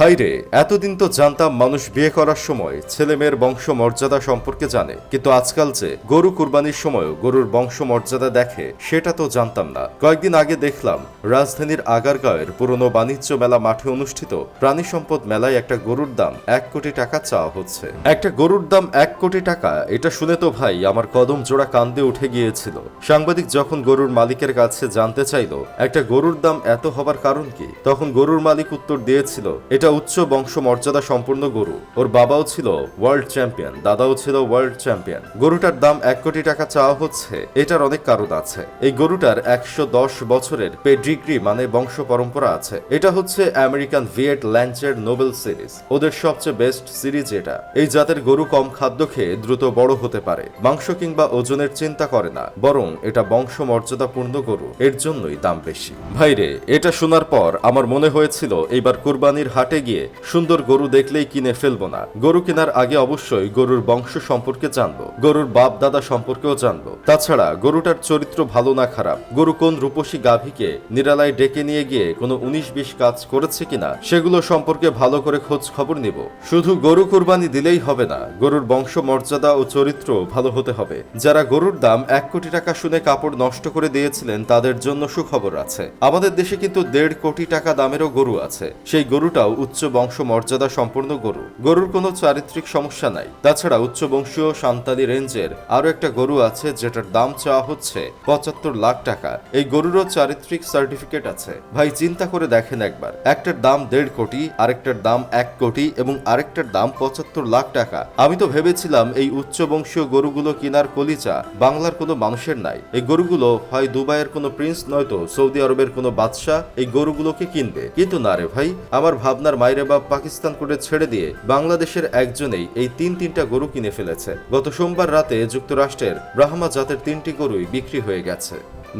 ভাইরে, এতদিন তো জানতাম মানুষ বিয়ে করার সময় ছেলে মেয়ের বংশ মর্যাদা সম্পর্কে জানে। কিন্তু আজকাল যে গরু কুরবানির সময়ও গরুর বংশ মর্যাদা দেখে, সেটা তো জানতাম না। কয়েকদিন আগে দেখলাম, রাজধানীর আগারগাঁওয়ের পুরনো বাণিজ্য মেলা মাঠে অনুষ্ঠিত প্রাণী সম্পদ মেলায় একটা গরুর দাম এক কোটি টাকা চাওয়া হচ্ছে। একটা গরুর দাম এক কোটি টাকা, এটা শুনে তো ভাই আমার কদম জোড়া কান্দে উঠে গিয়েছিল। সাংবাদিক যখন গরুর মালিকের কাছে জানতে চাইল, একটা গরুর দাম এত হবার কারণ কি? তখন গরুর মালিক উত্তর দিয়েছিল, এটা উচ্চ বংশ মর্যাদা সম্পূর্ণ গরু। ওর বাবাও ছিল ওয়ার্ল্ড চ্যাম্পিয়ন দাদাও ছিল ওয়ার্ল্ড চ্যাম্পিয়ন গরুটার দাম এক কোটি টাকা চাওয়া হচ্ছে, এটার অনেক কারণ আছে। এই গরুটার একশো দশ বছরের পেডিগ্রি মানে বংশ পরম্পরা আছে। এটা হচ্ছে আমেরিকান ভিয়েট ল্যাঞ্চের নোবেল সিরিজ ওদের সবচেয়ে বেস্ট সিরিজ এটা। এই জাতের গরু কম খাদ্য খেয়ে দ্রুত বড় হতে পারে। মাংস কিংবা ওজনের চিন্তা করে না, বরং এটা বংশ মর্যাদাপূর্ণ গরু, এর জন্যই দাম বেশি। ভাইরে, এটা শোনার পর আমার মনে হয়েছিল এইবার কুরবানির হাটে গিয়ে সুন্দর গরু দেখলেই কিনে ফেলব না। গরু কেনার আগে অবশ্যই গরুর বংশ সম্পর্কে জানব, গরুর বাপ দাদা সম্পর্কেও জানব। তাছাড়া গরুটার চরিত্র ভালো না খারাপ, গরু কোন রূপসী গাভীকে নিরালায় ডেকে নিয়ে গিয়ে কোনো উনিশ বিশ কাজ করেছে কিনা, সেগুলো সম্পর্কে ভালো করে খোঁজ খবর নিব। শুধু গরু কুরবানি দিলেই হবে না, গরুর বংশ মর্যাদা ও চরিত্র ভালো হতে হবে। যারা গরুর দাম এক কোটি টাকা শুনে কাপড় নষ্ট করে দিয়েছিলেন, তাদের জন্য সুখবর আছে। আমাদের দেশে কিন্তু দেড় কোটি টাকা দামেরও গরু আছে। সেই গরুটাও উচ্চ বংশ মর্যাদা সম্পন্ন গরু। গরুর কোনো চারিত্রিক সমস্যা নাই। তাছাড়া উচ্চ বংশীয় সান্তালি রেঞ্জের আরও একটা গরু আছে যেটার দাম চাওয়া হচ্ছে পঁচাত্তর লাখ টাকা। এই গরুরও চারিত্রিক সার্টিফিকেট আছে। ভাই, চিন্তা করে দেখেন একবার। একটার দাম দেড় কোটি, আরেকটার দাম এক কোটি এবং আরেকটার দাম পঁচাত্তর লাখ টাকা। আমি তো ভেবেছিলাম এই উচ্চ বংশীয় গরুগুলো কেনার কলিচা বাংলার কোনো মানুষের নাই। এই গরুগুলো হয় দুবাইয়ের কোনো প্রিন্স নয়তো সৌদি আরবের কোনো বাদশাহ এই গরুগুলোকে কিনবে। কিন্তু না রে ভাই, আমার ভাবনার মায়ের বাপ পাকিস্তান করে ছেড়ে দিয়ে বাংলাদেশের একজনেই এই তিন তিনটা গরু কিনে ফেলেছে। গত সোমবার রাতে যুক্তরাষ্ট্রের ব্রাহ্মা জাতের তিনটি গরুই বিক্রি হয়ে গেছে।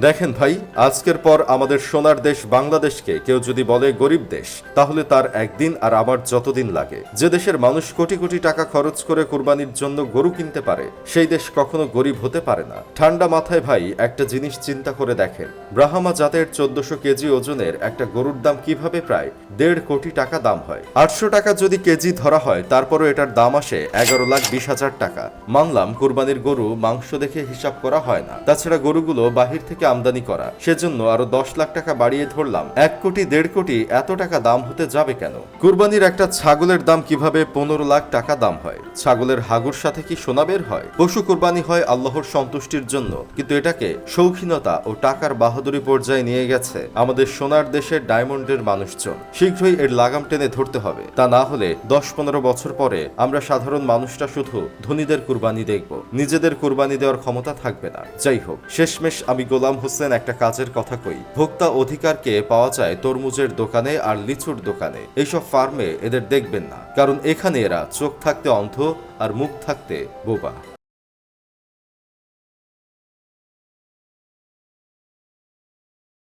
দেখেন ভাই, আজকের পর আমাদের সোনার দেশ বাংলাদেশকে কেউ যদি বলে গরিব দেশ, তাহলে তার একদিন আর আমার যতদিন লাগে। যে দেশের মানুষ কোটি কোটি টাকা খরচ করে কোরবানির জন্য গরু কিনতে পারে, সেই দেশ কখনো গরিব হতে পারে না। ঠান্ডা মাথায় ভাই, একটা জিনিস চিন্তা করে দেখেন। ব্রাহ্মা জাতের চোদ্দশো কেজি ওজনের একটা গরুর দাম কীভাবে প্রায় দেড় কোটি টাকা দাম হয়? আটশো টাকা যদি কেজি ধরা হয়, তারপরও এটার দাম আসে এগারো লাখ বিশ হাজার টাকা। মানলাম কোরবানির গরু মাংস দেখে হিসাব করা হয় না। তাছাড়া গরুগুলো বাহির থেকে আমদানি করা। সেজন্য আরও দশ লাখ টাকা বাড়িয়ে ধরলাম। এক কোটি, দেড় কোটি এত টাকা দাম হতে যাবে কেন? কুরবানির একটা ছাগলের দাম কীভাবে পনেরো লাখ টাকা দাম হয়? ছাগলের হাগুর সাথে কি সোনা বের হয়? পশু কুরবানি হয় আল্লাহর সন্তুষ্টির জন্য, কিন্তু এটাকে শৌখিনতা ও টাকার বাহাদুরি পর্যায়ে নিয়ে গেছে আমাদের সোনার দেশের ডায়মন্ডের মানুষজন। শীঘ্রই এর লাগাম টেনে ধরতে হবে। তা না হলে দশ পনেরো বছর পরে আমরা সাধারণ মানুষটা শুধু ধনীদের কুরবানি দেখব। নিজেদের কুরবানি দেওয়ার ক্ষমতা থাকবে না। যাই হোক, শেষমেশ আমি গোলাম হোসেন একটা কাজের কথা কই। ভোক্তা অধিকারকে পাওয়া যায় তরমুজের দোকানে আর লিচুর দোকানে। এইসব ফার্মে এদের দেখবেন না, কারণ এখানে এরা চোখ থাকতে অন্ধ আর মুখ থাকতে বোবা।